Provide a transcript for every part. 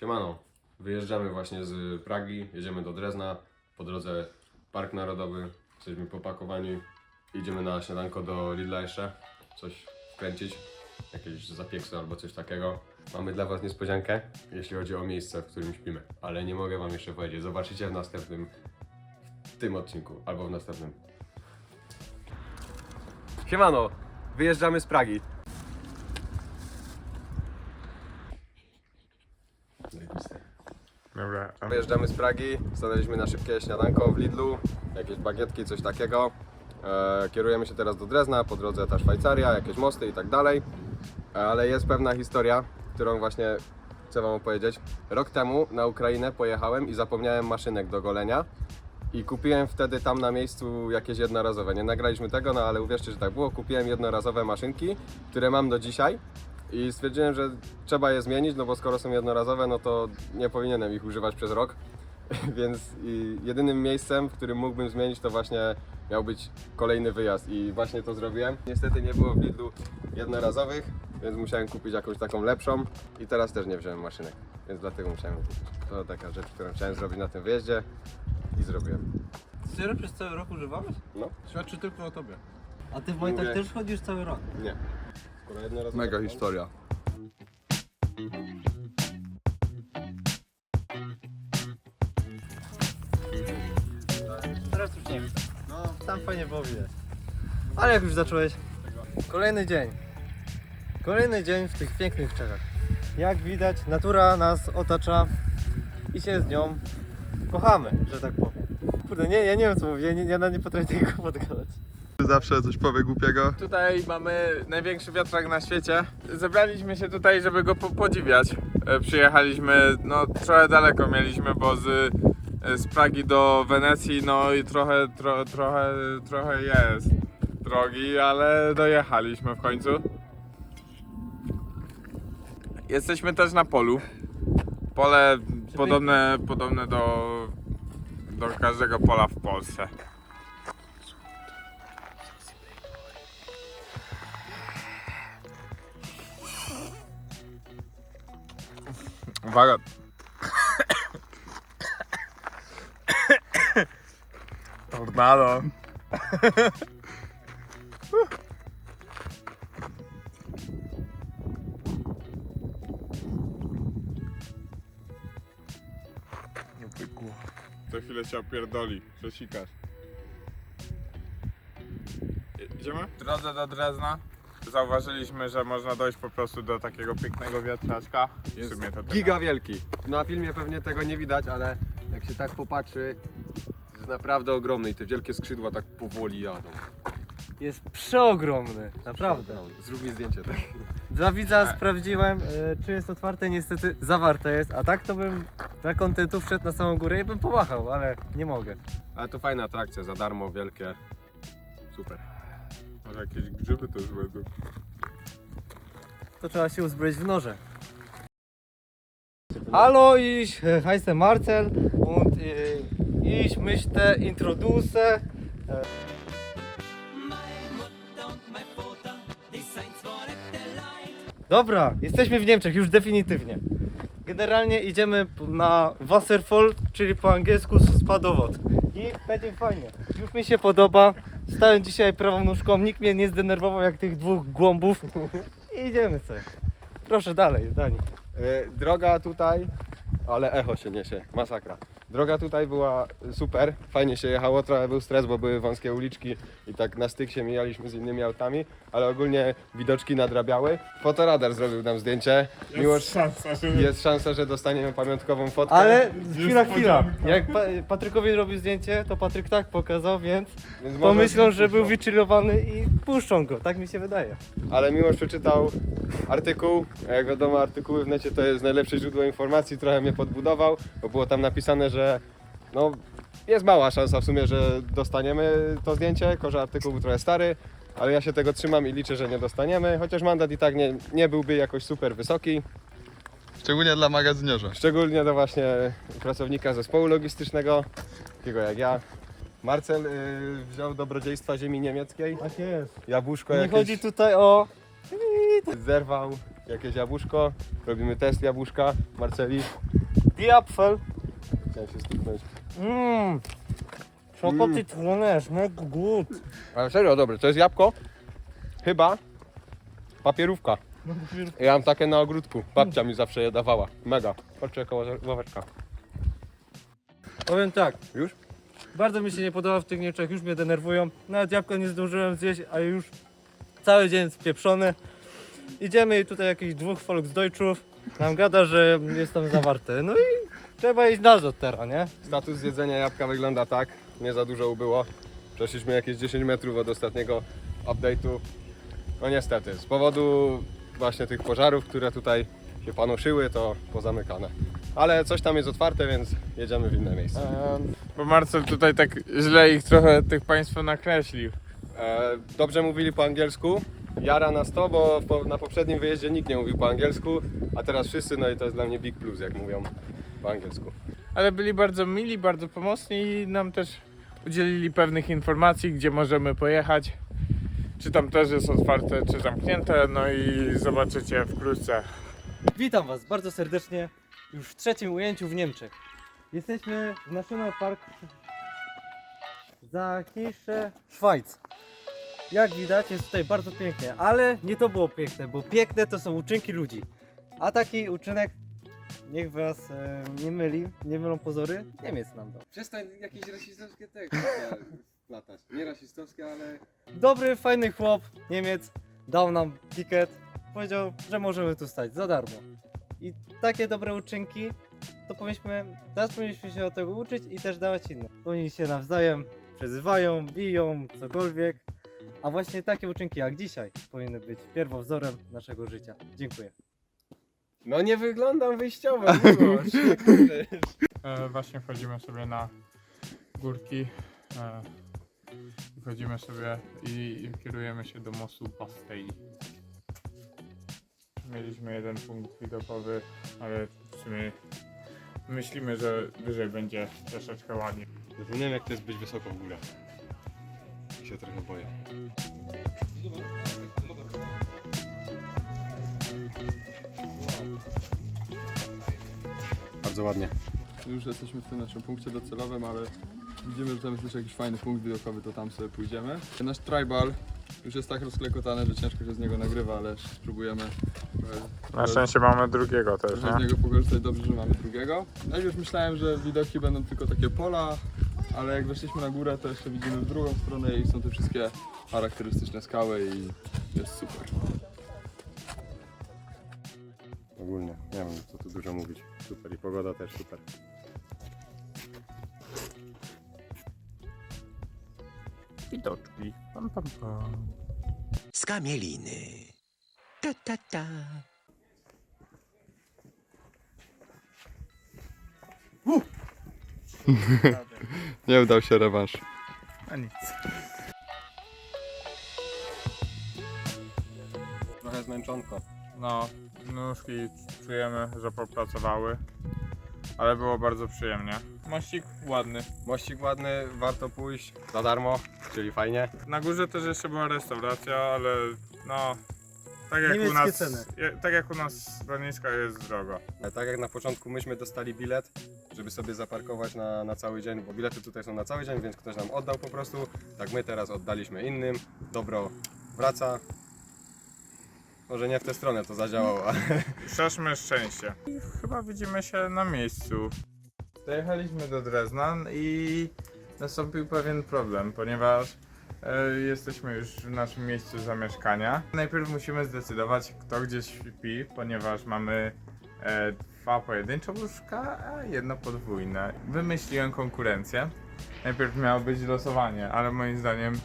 Siemano, wyjeżdżamy właśnie z Pragi, jedziemy do Drezna, po drodze Park Narodowy, jesteśmy popakowani, idziemy na śniadanko do Lidla jeszcze, coś wkręcić, jakieś zapieksy albo coś takiego. Mamy dla Was niespodziankę, jeśli chodzi o miejsce, w którym śpimy, ale nie mogę Wam jeszcze powiedzieć, zobaczycie w następnym, w tym odcinku, albo w następnym. Siemano, wyjeżdżamy z Pragi. Dobra, Wyjeżdżamy z Pragi, stanęliśmy na szybkie śniadanko w Lidlu, jakieś bagietki, coś takiego. E, kierujemy się teraz do Drezna, po drodze ta Szwajcaria, jakieś mosty i tak dalej. E, Ale jest pewna historia, którą właśnie chcę Wam opowiedzieć. Rok temu na Ukrainę pojechałem i zapomniałem maszynek do golenia. I kupiłem wtedy tam na miejscu jakieś jednorazowe. Nie nagraliśmy tego, no ale uwierzcie, że tak było. Kupiłem jednorazowe maszynki, które mam do dzisiaj. I stwierdziłem, że trzeba je zmienić, no bo skoro są jednorazowe, no to nie powinienem ich używać przez rok. Więc jedynym miejscem, w którym mógłbym zmienić, to właśnie miał być kolejny wyjazd. I właśnie to zrobiłem. Niestety nie było w Lidlu jednorazowych, więc musiałem kupić jakąś taką lepszą. I teraz też nie wziąłem maszynek, więc dlatego musiałem kupić. To taka rzecz, którą chciałem zrobić na tym wyjeździe i zrobiłem. Serio przez cały rok używałeś? No, Świadczy tylko o tobie. A ty w majtach Mówię. też chodzisz cały rok? nie. Skoro mega historia. Teraz już nie. No, tam fajnie było widać. Ale jak już zacząłeś? Kolejny dzień. Kolejny dzień w tych pięknych Czechach. Jak widać, natura nas otacza i się z nią kochamy, że tak powiem. Kurde, nie, ja nie wiem co mówię, ja nie, ja nie potrafię tego podgadać. Zawsze coś powie głupiego. Tutaj mamy największy wiatrak na świecie. Zebraliśmy się tutaj, żeby go po podziwiać. E, Przyjechaliśmy, no trochę daleko mieliśmy, bo z, z Pragi do Wenecji, no i trochę, tro, trochę, trochę jest drogi, ale dojechaliśmy w końcu. Jesteśmy też na polu. Pole podobne, podobne do, do każdego pola w Polsce. Uwaga. Tornado. Nie pykło. Co chwilę się opierdoli, że sikasz. I- Idziemy? W drodze do Drezna zauważyliśmy, że można dojść po prostu do takiego pięknego wiatraczka. W Jest sumie to giga wielki. Na filmie pewnie tego nie widać, ale jak się tak popatrzy, jest naprawdę ogromny i te wielkie skrzydła tak powoli jadą. Jest przeogromny, naprawdę. Zrób mi zdjęcie, tak? Dla widza sprawdziłem, e, czy jest otwarte, niestety zawarte jest, a tak to bym dla kontentu wszedł na samą górę i bym pomachał, ale nie mogę. Ale to fajna atrakcja, za darmo, wielkie. Super. Może jakieś grzyby też będą. To trzeba się uzbroić w noże. Hallo, ich e, heiße Marcel und e, ich möchte introduce e, Dobra, jesteśmy w Niemczech już definitywnie. Generalnie idziemy na Wasserfall, czyli po angielsku spadowod. I będzie fajnie. Już mi się podoba. Stałem dzisiaj prawą nóżką, nikt mnie nie zdenerwował jak tych dwóch głąbów. I idziemy sobie. Proszę dalej, Dani. E, Droga tutaj, ale echo się niesie, masakra. Droga tutaj była super, fajnie się jechało, trochę był stres, bo były wąskie uliczki i tak na styk się mijaliśmy z innymi autami, ale ogólnie widoczki nadrabiały. Fotoradar zrobił nam zdjęcie. Miłosz, szansa, że... jest szansa, że dostaniemy pamiątkową fotkę. Ale chwila, chwila. Jak pa Patrykowi robił zdjęcie, to Patryk tak pokazał, więc Więc pomyślą, że był wychillowany i puszczą go. Tak mi się wydaje. Ale Miłosz przeczytał artykuł, jak wiadomo artykuły w necie to jest najlepsze źródło informacji, trochę mnie podbudował, bo było tam napisane, że no, jest mała szansa w sumie, że dostaniemy to zdjęcie, jako że artykuł był trochę stary, ale ja się tego trzymam i liczę, że nie dostaniemy, chociaż mandat i tak nie, nie byłby jakoś super wysoki, Szczególnie dla magazyniarza. szczególnie do właśnie pracownika zespołu logistycznego, takiego jak ja. Marcel y, wziął dobrodziejstwa ziemi niemieckiej, Tak jest. jabłuszko Nie jakieś chodzi tutaj o... zerwał jakieś jabłuszko. Robimy test jabłuszka. Marceli, Die Apfel. chciałem się stuknąć. Mmm. Schokoty mm. schmeckt gut. Ale serio, dobre, to jest jabłko? Chyba papierówka. Ja mam takie na ogródku. Babcia mi zawsze je dawała. Mega. Patrzcie jaka ławeczka. Powiem tak, Już? bardzo mi się nie podoba w tych Niemczech, już mnie denerwują. Nawet jabłka nie zdążyłem zjeść, a już cały dzień spieprzony. Idziemy i tutaj jakichś dwóch Volksdeutschów nam gada, że jest tam zawarte. No i trzeba iść na teraz, nie? Status jedzenia jabłka wygląda tak. Nie za dużo ubyło. Przeszliśmy jakieś 10 metrów od ostatniego update'u. No niestety, z powodu właśnie tych pożarów, które tutaj się panoszyły, to pozamykane. Ale coś tam jest otwarte, więc jedziemy w inne miejsce. Bo Marcel tutaj tak źle ich trochę tych państwo nakreślił. E, dobrze mówili po angielsku. Jara nas to, bo po, na poprzednim wyjeździe nikt nie mówił po angielsku, a teraz wszyscy, no i to jest dla mnie big plus, jak mówią po angielsku. Ale byli bardzo mili, bardzo pomocni i nam też udzielili pewnych informacji, gdzie możemy pojechać. Czy tam też jest otwarte, czy zamknięte, no i zobaczycie wkrótce. Witam Was bardzo serdecznie już w trzecim ujęciu w Niemczech. Jesteśmy w National Park Zakisze Schweiz. Jak widać jest tutaj bardzo pięknie, ale nie to było piękne, bo piękne to są uczynki ludzi. A taki uczynek, niech Was e, nie myli, nie mylą pozory, Niemiec nam dał. Przestań jakieś rasistowskie teksty latać. Nie rasistowskie, ale... Dobry, fajny chłop, Niemiec, dał nam ticket, powiedział, że możemy tu stać za darmo. I takie dobre uczynki, to powinniśmy, teraz powinniśmy się od tego uczyć i też dawać innym. Oni się nawzajem przezywają, biją, cokolwiek. A właśnie takie uczynki jak dzisiaj powinny być pierwowzorem naszego życia. Dziękuję. No nie wyglądam wyjściowo, E, właśnie wchodzimy sobie na górki. E, wchodzimy sobie i, i kierujemy się do mostu Bastei. Mieliśmy jeden punkt widokowy, ale w sumie myślimy, że wyżej będzie troszeczkę ładniej. Zapomniałem jak to jest być wysoko w górach. I się trochę boję. Bardzo ładnie. Już jesteśmy w tym naszym punkcie docelowym, ale widzimy, że tam jest jeszcze jakiś fajny punkt widokowy, to tam sobie pójdziemy. Nasz tribal już jest tak rozklekotany, że ciężko się z niego nagrywa, ale spróbujemy trochę- Na szczęście mamy drugiego też, trochę z niego pokorzystać. Dobrze, że mamy drugiego. Najpierw myślałem, że widoki będą tylko takie pola, ale jak weszliśmy na górę, to jeszcze widzimy w drugą stronę i są te wszystkie charakterystyczne skały i jest super. Mówić. Super i pogoda też super. Widoczki. Pam, pam, pam. Skamieliny. Ta, ta, ta. Nie udał się rewanż. A nic. Trochę zmęczonko. No, nóżki czujemy, że popracowały, ale było bardzo przyjemnie. Mościk ładny. Mościk ładny, warto pójść za darmo, czyli fajnie. Na górze też jeszcze była restauracja, ale no, tak jak u nas, ceny. je- tak jak u nas w jest drogo. E, Tak jak na początku myśmy dostali bilet, żeby sobie zaparkować na, na cały dzień, bo bilety tutaj są na cały dzień, więc ktoś nam oddał po prostu. Tak my teraz oddaliśmy innym. Dobro wraca. Może nie w tę stronę to zadziałało, ale szczęście. I chyba widzimy się na miejscu. Dojechaliśmy do Drezna i nastąpił pewien problem, ponieważ e, jesteśmy już w naszym miejscu zamieszkania. Najpierw musimy zdecydować, kto gdzie śpi, ponieważ mamy e, dwa pojedyncze łóżka, a jedno podwójne. Wymyśliłem konkurencję. Najpierw miało być losowanie, ale moim zdaniem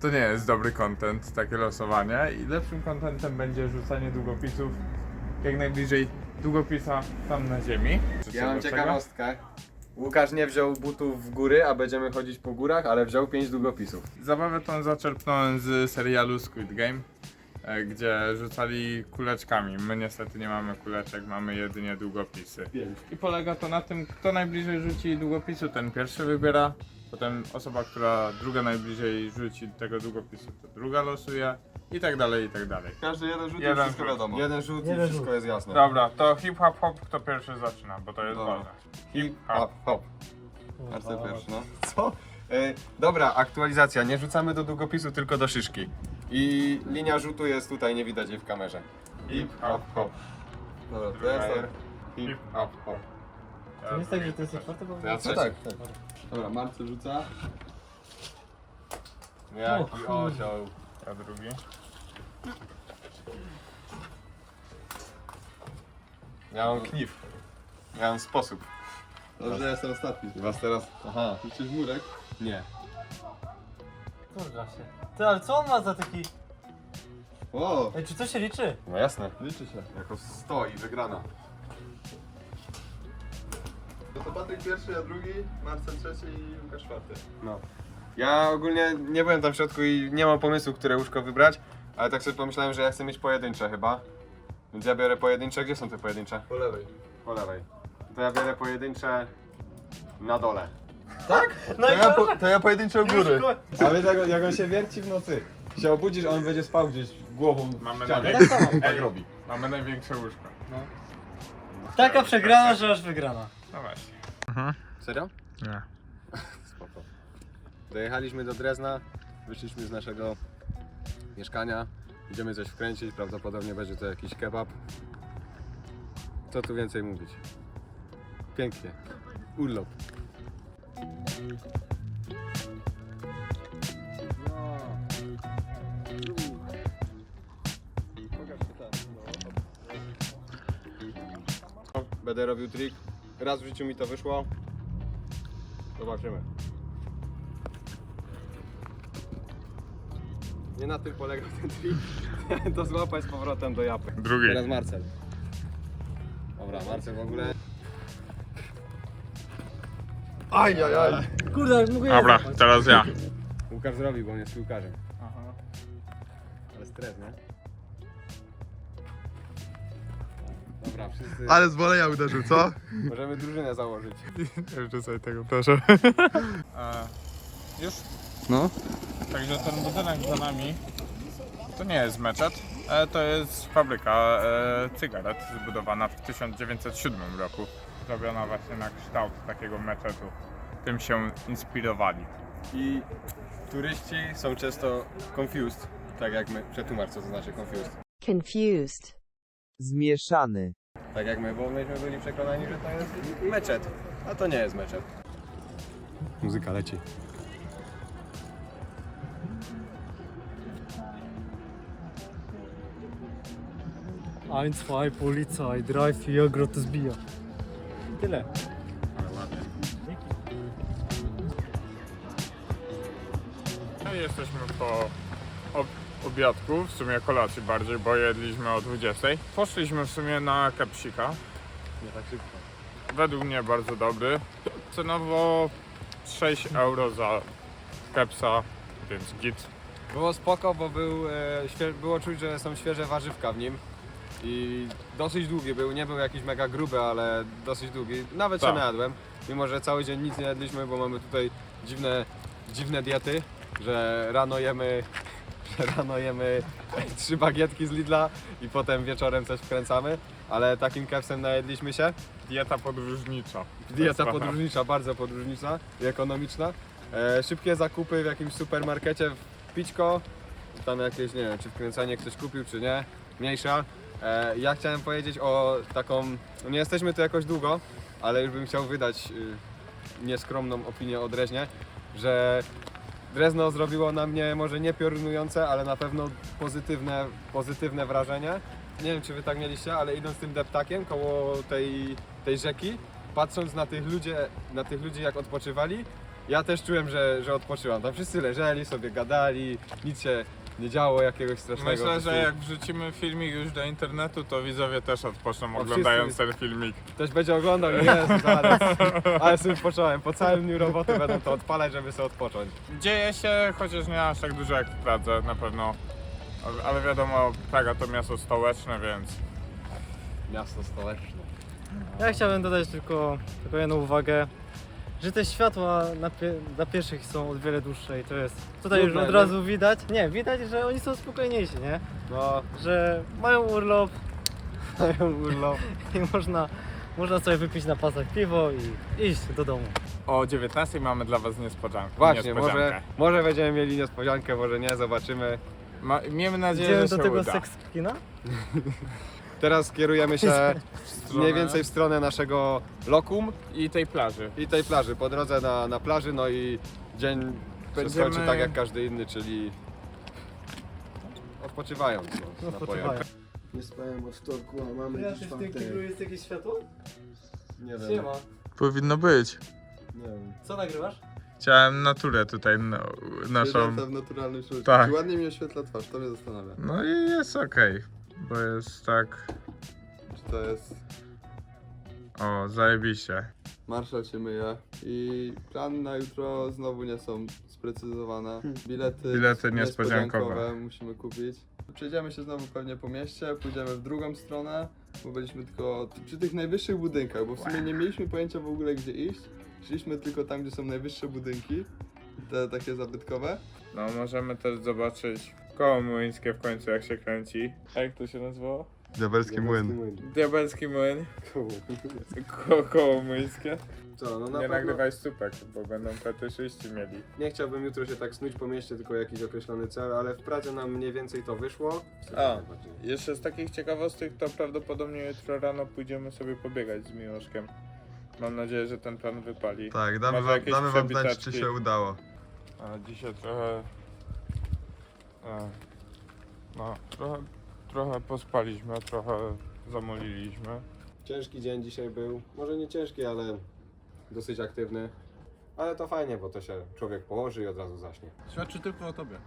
to nie jest dobry content, takie losowanie. I lepszym contentem będzie rzucanie długopisów jak najbliżej długopisa tam na ziemi. ja mam ciekawostkę. Łukasz nie wziął butów w góry, a będziemy chodzić po górach, ale wziął pięć długopisów. Zabawę tą zaczerpnąłem z serialu Squid Game, e, gdzie rzucali kuleczkami. My niestety nie mamy kuleczek, mamy jedynie długopisy. I polega to na tym, kto najbliżej rzuci długopisu, ten pierwszy wybiera. Potem osoba, która druga najbliżej rzuci tego długopisu, to druga losuje. i tak dalej, i tak dalej. Każdy jeden rzut Jeden i wszystko rzut. wiadomo. Jeden rzut Jeden i wszystko rzut. jest jasne. Dobra, to hip hop hop kto pierwszy zaczyna, bo to jest Dobra. ważne. Hip, hop, hop. Marcel pierwszy, no. Co? E, dobra, aktualizacja. Nie rzucamy do długopisu, tylko do szyszki. I linia rzutu jest tutaj, nie widać jej w kamerze. Hip, hop, hop. Dobra, to ja jestem. Hip, hop, hop. To nie jest tak, że to jest otwarte, bo... Ja No trzeci. tak, tak. Dobra, Marcel rzuca. Jaki osioł. A drugi. Ja mam kniw. Ja mam sposób. Dobrze, ja jestem ostatni. Was teraz... Aha. Liczysz murek? Nie. Kurwa się. Ty, ale co on ma za taki... O, Ej, czy to się liczy? No jasne. liczy się. Jako 100 i wygrana. No to Patryk pierwszy, ja drugi, Marcel trzeci i Łukasz czwarty. No. Ja ogólnie nie byłem tam w środku i nie mam pomysłu, które łóżko wybrać, ale tak sobie pomyślałem, że ja chcę mieć pojedyncze chyba. Więc ja biorę pojedyncze. Gdzie są te pojedyncze? Po lewej. Po lewej. To ja biorę pojedyncze na dole. No To i ja, po, to ja pojedynczą góry. A wiesz jak, on- jak on się wierci w nocy? Się obudzisz, on będzie spał gdzieś głową Mamy w nadzieję. Tak samo. Tak robi. Mamy największe łóżko. Taka przegrana, że aż wygrana. No właśnie. Serio? Nie. Spoko. Dojechaliśmy do Drezna, wyszliśmy z naszego mieszkania. Idziemy coś wkręcić, prawdopodobnie będzie to jakiś kebab. Co tu więcej mówić? Pięknie. Urlop. Będę robił trik. Raz w życiu mi to wyszło. Zobaczymy. Nie na tym polegał ten trik. to złapać z powrotem do japy. Drugi. Teraz Marcel. Dobra, Marcel w ogóle. Aj, aj, aj. Kurde, mógł Dobra, teraz ja. Łukasz zrobi, bo on jest piłkarzem. Aha. Ale stres, nie? Dobra, wszyscy Ale z woleja uderzył, co? możemy drużynę założyć. Rzucaj tego, proszę. E, już? No. Także ten budynek za nami to nie jest meczet, e, to jest fabryka e, cygaret zbudowana w 1907 roku. Zrobiona właśnie na kształt takiego meczetu. Tym się inspirowali. I turyści są często confused. Tak jak my. Przetłumacz co to znaczy confused. confused, Zmieszany. Tak jak my, bo myśmy byli przekonani, że to jest meczet. A to nie jest meczet. Muzyka leci. Ein, zwei, Polizei, drei, vier, grottes Bier. Tyle. Ale ładnie. No i jesteśmy po ob obiadku, w sumie kolacji bardziej, bo jedliśmy o 20. Poszliśmy w sumie na kepsika. Nie tak szybko. Według mnie bardzo dobry. Cenowo 6 euro za kepsa, więc git. Było spoko, bo był, e, było czuć, że są świeże warzywka w nim. I dosyć długi był, nie był jakiś mega gruby, ale dosyć długi. Nawet się Tak. najadłem, mimo że cały dzień nic nie jedliśmy, bo mamy tutaj dziwne, dziwne diety, że rano jemy, rano jemy trzy bagietki z Lidla i potem wieczorem coś wkręcamy, ale takim kepsem najedliśmy się. Dieta podróżnicza. Dieta podróżnicza, bardzo podróżnicza i ekonomiczna. E, szybkie zakupy w jakimś supermarkecie, w pićko, tam jakieś, nie wiem, czy wkręcanie ktoś kupił, czy nie, mniejsza. E, ja chciałem powiedzieć o taką, no nie jesteśmy tu jakoś długo, ale już bym chciał wydać y, nieskromną opinię o Dreźnie, że Drezno zrobiło na mnie może nie piorunujące, ale na pewno pozytywne, pozytywne wrażenie. Nie wiem, czy wy tak mieliście, ale idąc tym deptakiem koło tej, tej rzeki, patrząc na tych, ludzie, na tych ludzi, jak odpoczywali, ja też czułem, że, że odpoczywam. Tam wszyscy leżeli, sobie gadali, nic się nie działo jakiegoś strasznego. Myślę, że jak wrzucimy filmik już do internetu, to widzowie też odpoczną wszyscy- oglądając ten filmik. Ktoś będzie oglądał i jest, ale, ale sobie odpocząłem. Po całym dniu roboty będą to odpalać, żeby sobie odpocząć. Dzieje się, chociaż nie aż tak dużo jak w Pradze na pewno. Ale- Ale wiadomo, Praga to miasto stołeczne, więc Miasto stołeczne. Ja chciałbym dodać tylko, tylko jedną uwagę. Że te światła na, pie, dla pieszych są o wiele dłuższe i to jest tutaj już od nie? razu widać. Nie, widać, że oni są spokojniejsi, nie? No, Że mają urlop mają urlop. i można, można sobie wypić na pasach piwo i iść do domu. O 19 mamy dla was niespodziankę. Właśnie, może, niespodziankę. może będziemy mieli niespodziankę, może nie, zobaczymy. Ma, miejmy nadzieję, Idziemy że do się tego uda. seks kina? Teraz kierujemy się mniej więcej w stronę naszego lokum I tej plaży. i tej plaży. Po drodze na, na plaży, no i dzień Będziemy- skończy tak jak każdy inny, czyli odpoczywając no, No, na. Nie spałem od wtorku, a mamy Ja dziś w tym kiblu jest jakieś światło? Nie wiem. Siema. Powinno być. Nie wiem. Co nagrywasz? Chciałem naturę tutaj no, naszą. Siedząca w naturalnym świetle. Tak. Czy ładnie mi oświetla twarz, to mnie zastanawia. No i jest okej, bo jest tak. Czy to jest... O, zajebiście. Marszal się myje i plany na jutro znowu nie są sprecyzowane. Bilety, Bilety niespodziankowe. musimy kupić. Przejdziemy się znowu pewnie po mieście, pójdziemy w drugą stronę, bo byliśmy tylko przy tych najwyższych budynkach, bo w sumie nie mieliśmy pojęcia w ogóle gdzie iść. Szliśmy tylko tam, gdzie są najwyższe budynki, te takie zabytkowe. No, możemy też zobaczyć koło młyńskie w końcu, jak się kręci. A jak to się nazywało? Diabelski młyn. Diabelski młyn. Ko koło młyńskie. Co, no na Nie pewno nagrywaj stópek, bo będą fetyszyści mieli. nie chciałbym jutro się tak snuć po mieście, tylko jakiś określony cel, ale w Pradze nam mniej więcej to wyszło. A. Jeszcze z takich ciekawostek to prawdopodobnie jutro rano pójdziemy sobie pobiegać z Miłoszkiem. Mam nadzieję, że ten plan wypali. Tak, damy damy Może wam, jakieś damy wam znać, czy przebitaczki. się udało. A dzisiaj trochę. E, no, trochę, trochę pospaliśmy, trochę zamoliliśmy. Ciężki dzień dzisiaj był. Może nie ciężki, ale dosyć aktywny. Ale to fajnie, bo to się człowiek położy i od razu zaśnie. Świadczy tylko o tobie.